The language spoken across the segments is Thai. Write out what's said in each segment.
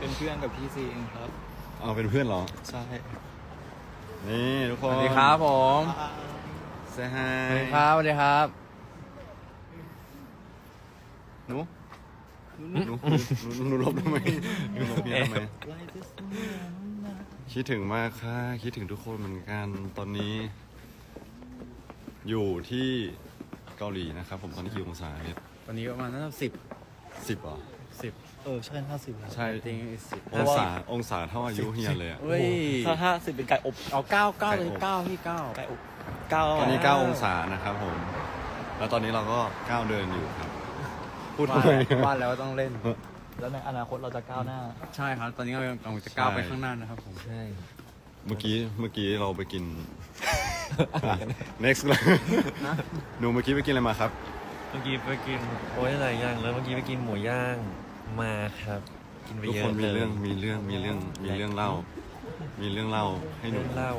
เป็นเพื่อนกับพี่ซีเองครับ เอาเป็นเพื่อนเหรอ ใช่นี่ทุกคสนวัสดีครับผมเซฮาสวัสดีครับสวัสดีครับหนูหนูหนูหนูหลบทำไมหนูหลบเมียทำไมคิดถึงมากค่ะคิดถึงทุกคนเหมือนกันตอนนี้อยู่ที่เกาหลีนะครับผมตอนนี้กี่องศาเนี่ยตอนนี้ประมาณน่าจะสิบสิบเหรอ สิบเออใช่ห้าสิบแล้วใช่จริงสิบองศาองศาเท่าอายุเฮียเลยอะเฮ้ยถ้าห้าสิบเป็นไก่อบเอาเก้าเก้าเลยไก่อบเก้าพี่เก้าไก่อบเก้าตอนนี้เก้าองศานะครับผม แล้วตอนนี้เราก็ก้าวเดินอยู่ครับ พูดทำว่าไมว่าแล้วต้องเล่น แล้วในอนาคตเราจะก้าวหน้า ใช่ครับ ตอนนี้เรากำลังจะก้าวใช่ไปข้างหน้านะครับผมใช่เมื่อกี้เมื่อกี้เราไปกิน next เลยหนูเมื่อกี้ไปกินอะไรมาครับ เมื่อกี้ไปกินโอ้ยหลายอย่างแล้วเมื่อกี้ไปกินหมูย่าง มาครับ กินไปทุกเยอะคนมีลยเรื่องมีเรื่องมีเรื่องมีเรื่องเล่า มีเรื่องเล่าให้หนูเรื่องเล่า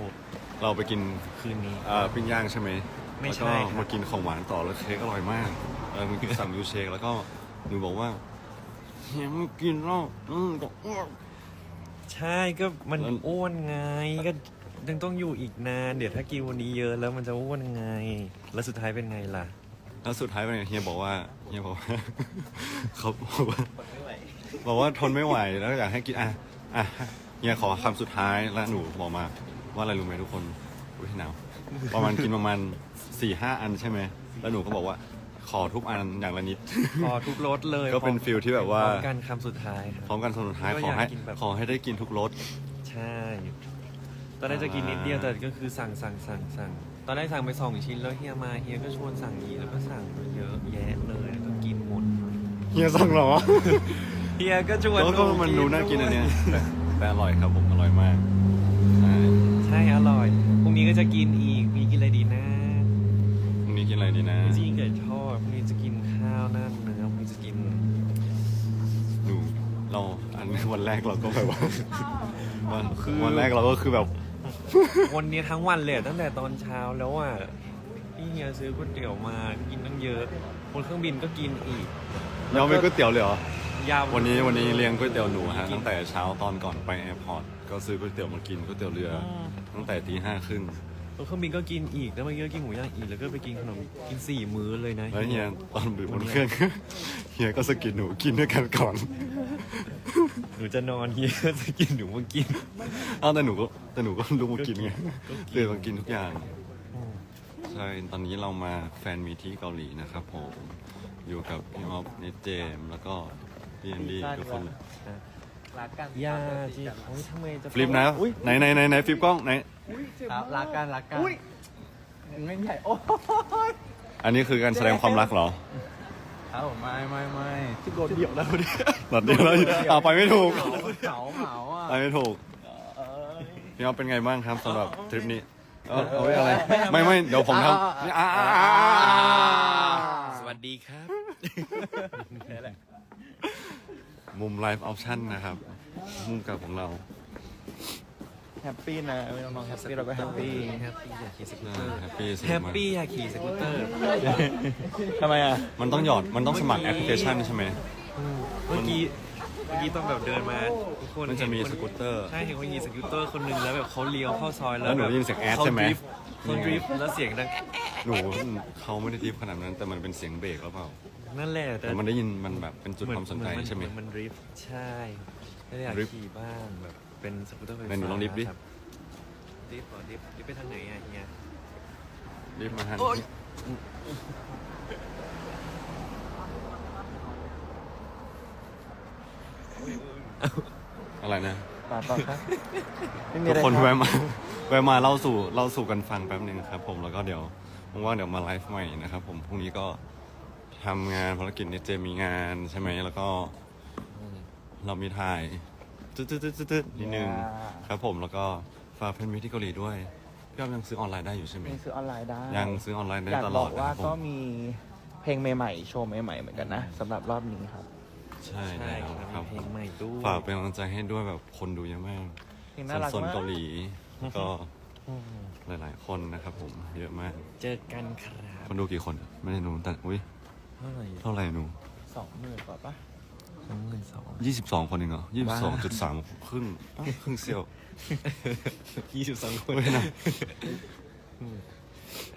เราไปกินคืนนี้ เอ่อปิ้งย่างใช่ไหมไม่แล้วใช่ก็ครับ มากินของหวานต่อแล้วเค้กอร่อยมากเออมันกินสั่งยูเชคแล้วก็หนูบอกว่าเฮียไม่กินแล้วอืมบอกอ้วก ใช่ก็มันแล้ว อ้วนไงก็ยังต้องอยู่อีกนาน เดี๋ยวถ้ากินวันนี้เยอะแล้วมันจะอ้วนไง แล้วสุดท้ายเป็นไงล่ะ แล้วสุดท้ายเป็นไงเฮียบอกว่า เฮียบอกว่าเขาบอกว่าบอกว่าทนไม่ไหวแล้วอยากให้กินอะอะเฮียขอคำสุดท้ายแล้วหนูบอกมาว่าอะไรรู้ไหมทุกคนอุ้ยหนาวประมาณกินประมาณสี่ห้าอันใช่ไหมแล้วหนูก็บอกว่าขอทุกอันอย่างละนิด ขอทุกรสเลยก็เป็นฟิลที่แบบว่าพร้อมกันคำสุดท้ายครับ พร้อมกันสุดท้ายก็ขออยากให้กินแบบ ขอให้ได้กินทุกรส ใช่ ตอนแรกจะกินนิดเดียวแต่ก็คือสั่งสั่งสั่งสั่งตอนแรกสั่งไปสองชิ้นแล้วเฮียมาเฮียก็ชวนสั่งอีกแล้วก็สั่งมาเยอะแยะเลยแล้วก็กินหมด เฮียสั่งเหรอเฮียก็ชวนแล้วก็มันดูน่ากินอันเนี้ยแต่แต่อร่อยครับผมอร่อยมากใช่ใช่อร่อยพรุ่งนี้ก็จะกินอีกมีกินอะไรดีนะพรุ่งนี้กินอะไรดีนะพรุ่งนี้จะกินไก่ทอดพรุ่งนี้จะกินข้าวหน้าเนื้อพรุ่งนี้จะกินดูเราอันวันแรกเราก็แบบว่าวันวันแรกเราก็คือแบบวันนี้ทั้งวันเลยอะตั้งแต่ตอนเช้าแล้วอะพี่เฮียซื้อก๋วยเตี๋ยวมากินตั้งเยอะบนเครื่องบินก็กินอีก ยังไม่ก๋วยเตี๋ยวเลยเหรอ ยาววันนี้วันนี้เลี้ยงก๋วยเตี๋ยวหนูฮะตั้งแต่เช้าตอนก่อนไปแอร์พอร์ตก็ซื้อก๋วยเตี๋ยวมากินก๋วยเตี๋ยวเรืออตั้งแต่ตีห้าครึ่งบนเครื่องบินก็กินอีกแล้วเมื่อกี้ก็กินหมูย่างอีกแล้วก็ไปกินขนมกินสี่มื้อเลยนะแล้วเฮียตอนบนเครื่องเฮียก็สะกิดหนูกินด้วยกันก่อน หนูจะนอนเฮียก็จะกินหนูมากินอ้าวแต่หนูก็แต่หนูก็ลุกมากินไงก็กินเลยมากินทุกอย่างใช่ตอนนี้เรามาแฟนมีที่เกาหลีนะครับผม อยู่กับพี่ออฟเนทเจมส์แล้วก็พี่แอนดี้ทุกคนเลยรักกันยาจีโอ้ยทำไมจะฟลิปนะไหนไหนไหนไหนฟลิปกล้องไหนครับรักกันรักกันเงินใหญ่โอ้อันนี้คือการแสดงความรักเหรอครับผมไม่ไม่ไม่ที่โดนเดี่ยวแล้วดิหลัดเดียวแล้วอ่าไปไม่ถูกเหงาเหงาอะไปไม่ถูกพี่ออฟเป็นไงบ้างครับสำหรับทริปนี้เออเอาไว้อะไรไม่ไม่เดี๋ยวผมทำอ่าอ่าอ่าอ่า สวัสดีครับ มุมไลฟ์ออปชั่นนะครับ มุมกับของเรา แฮปปี้นะไม่ต้องน้องแฮปปี้เราก็แฮปปี้แฮปปี้อยากขี่สกูตเตอร์แฮปปี้สิแฮปปี้อยากขี่สกูตเตอร์ทำไมอะ มันต้องหยอดมันต้องสมัครแอปพลิเคชันใช่ไหมเมื่อกี้เมื่อกี้ต้องแบบเดินมาทุกคนมันจะมีเห็คสกูตเตอร์ใช่เห็นคนขี่สกูตเตอร์คนหนึ่งแล้วแบบเขาเลี้ยวเข้าซอยแล้วแล้วหนูแบบได้ยินเสียงแอดขาใช่ไหมดริฟต์เขาดริฟต์แล้วเสียงดังหนูเขาไม่ได้ดิฟขนาดนั้นแต่มันเป็นเสียงเบรกหรือเปล่า นั่นแหละแต่แต่มันได้ยินมันแบบเป็นจุดเหความสนใจเอนใช่ไหม เอนมันดริฟต์ใช่ก็อยากดริฟต์ขี่บ้างแบบเป็นสกูตเตอร์ไฟไหนหนูฟ้าลองดริฟต์ดิ ครับดริฟต์เหรอดริฟต์ดริฟต์ไปทางไหนอะเฮียดิฟมาทันอะไรนะต่อต่อครับไม่มีทุอะกไรคนรับแวะมาแวะมาเล่าสู่เล่าสู่กันฟังแป๊บหนึงครับ ผมแล้วก็เดี๋ยวว่างๆเดี๋ยวมาไลฟ์ใหม่นะครับ ผมพรุ่งนี้ก็ ทำงานภารกิจเนเจมีงานใช่ไหมแล้วก็เรามีถ่ายตึ๊ดตึ๊ดตึ๊ดตึ๊ดตึ๊ดนิดนึงครับผมแล้วก็ฝากเพื่อนมิตรที่เกาหลีด้วยพี่อ้อมยังซื้อออนไลน์ได้อยู่ใช่ไหม ยังซื้อออนไลน์ได้ยังซื้อออนไลน์ได้อยากตบลออดกนะว่าครับผก็มมีเพลงใหม่ๆ โชว์ใหม่ๆ เหมือนกันนะสำหรับรอบนี้ครับใช่ใช่แล้วครับครับมีเพลงใหม่ด้วย ฝากเป็นกำลังใจให้ด้วยแบบคนดูเยอะมากเพลงน่ารักสนมากๆเกาหลีก็อืมหลายๆคนนะครับผมเยอะมาก เจอกันครับ คนดูกี่คนอะไม่ได้หนูแต่อุ้ย เท่าไหร่เท่าไหร่หนูสองหมื่นกว่าปะสองหมื่นสอง ยี่สิบสองคนเองเหรอยี่สิบสองจุดสามครึ่งอ้าวครึ่งเซียวยี่สิบสองคนเว้ยนะ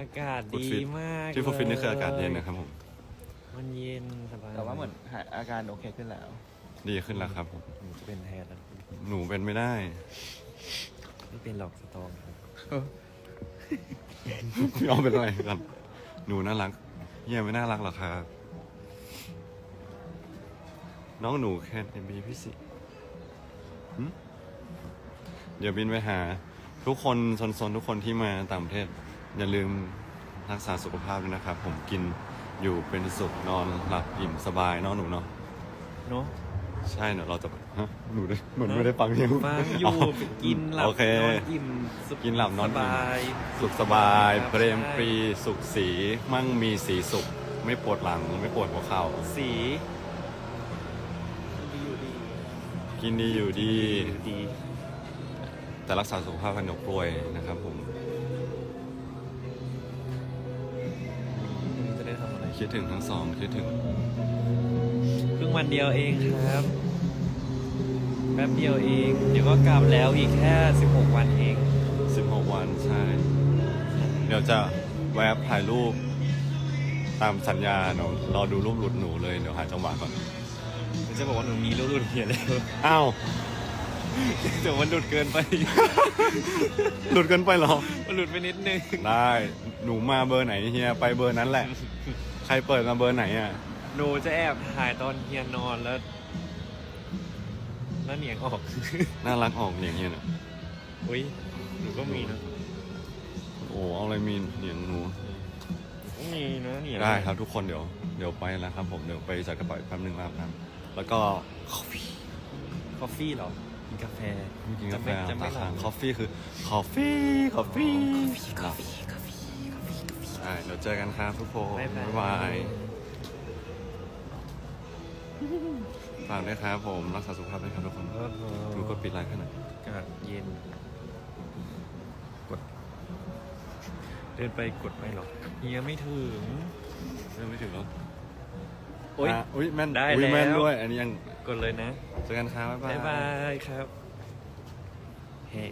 อากาศฟุตดีฟิตมากที่ฟูฟิตนี่คืออากาศเย็นลนะครับผม มันเย็นสบายแต่ว่าเหมือนหายอาการโอเคขึ้นแล้ว ดีขึ้นแล้วครับผมหนูจะเป็นแทนแล้วหนูเป็นไม่ได้ ไม่เป็นหรอกสตองครับพี่อ้อมเป็นอะไรกันหนูน่ารักเฮียไม่น่ารักหรอกครับ น้องหนูแค่เอ็มบีพี่สิหึเดี๋ยวบินไปหา ทุกคนซนๆทุกคนที่มาต่างประเทศ อย่าลืมรักษาสุขภาพด้วยนะครับ ผมกินอยู่เป็นสุขนอนหลับอิ่มสบายเนอะหนูเนาะเนาะใช่เนอะเราจะฮะหนูได้เหมือนไม่ได้ฟังยังฟังอยู่ไปกินหลับโอเคนอนอิ่มสุขกินหลับนอนสอิ่มบายสุขสบายครับเพรมใช่ปรีสุขสี มั่งมีสีสุข ไม่ปวดหลังไม่ปวดหัวเข่าสีดีอยู่ดี กินดีอยู่ดีอยู่ดีแต่รักษาสุขภาพกันหนกกล้วยนะครับผม จะได้ทำอะไรคิดถึงทั้งสองคิดถึง เพิ่งวันเดียวเองครับ แป๊บเดียวเอง เดี๋ยวก็กลับแล้วอีกแค่ 16 วันเอง 16 วันใช่ เดี๋ยวจะแวบถ่ายรูปตามสัญญาเนาะรอดูรูปหลุดหนูเลย เดี๋ยวหาจังหวะก่อนมัน จะบอกว่าหนูมีลูกรุ่นเฮียแล้วอ้าวแต่มันหลุดเกินไป หลุดเกินไปเหรอ มันหลุดไปนิดนึง ได้หนูมาเบอร์ไหนเฮียไปเบอร์นั้นแหละ ใครเปิดมาเบอร์ไหนอะหนูจะแอบถ่ายตอนเฮียนอนแล้ว แล้วเหนียงออก น่ารักออกอย่างเงี้ยนะอุ้ยหนูก็มีนะ โอ้เอาอะไรมีอย่างหนูมีนะเหนียงได้ครับทุกคนเดี๋ยวเดี๋ยวไปแล้วครับผมเดี๋ยวไปจัดกระเป๋าแป๊บนึงแล้วครับ แล้วก็คอฟฟี่คอฟฟี่เหรอ กินกาแฟไม่กินกาแฟจะไม่ตาหลัค้างบคอฟฟี่คือคอฟฟี่คอฟฟี่กาแฟกาแฟใช่เดี๋ยวเจอกันครับทุกคนบ๊ายบายบ๊ายบาย ฝากด้วยครับผมรักษาสุขภาพด้วยครับทุกคนดูกดปิดไลน์ให้หน่อยอากาศเย็น กด เดินไปกดไม่หรอกเฮียไม่ถึง เริ่มไม่ถึงแล้ว โอ๊ยะอุ้ยแม่นได้อุ้ยแม่นแล้วด้วย อันนี้ยังกดเลยนะเจอกันครับบ๊ายบาบ๊ายยบายครับเฮ้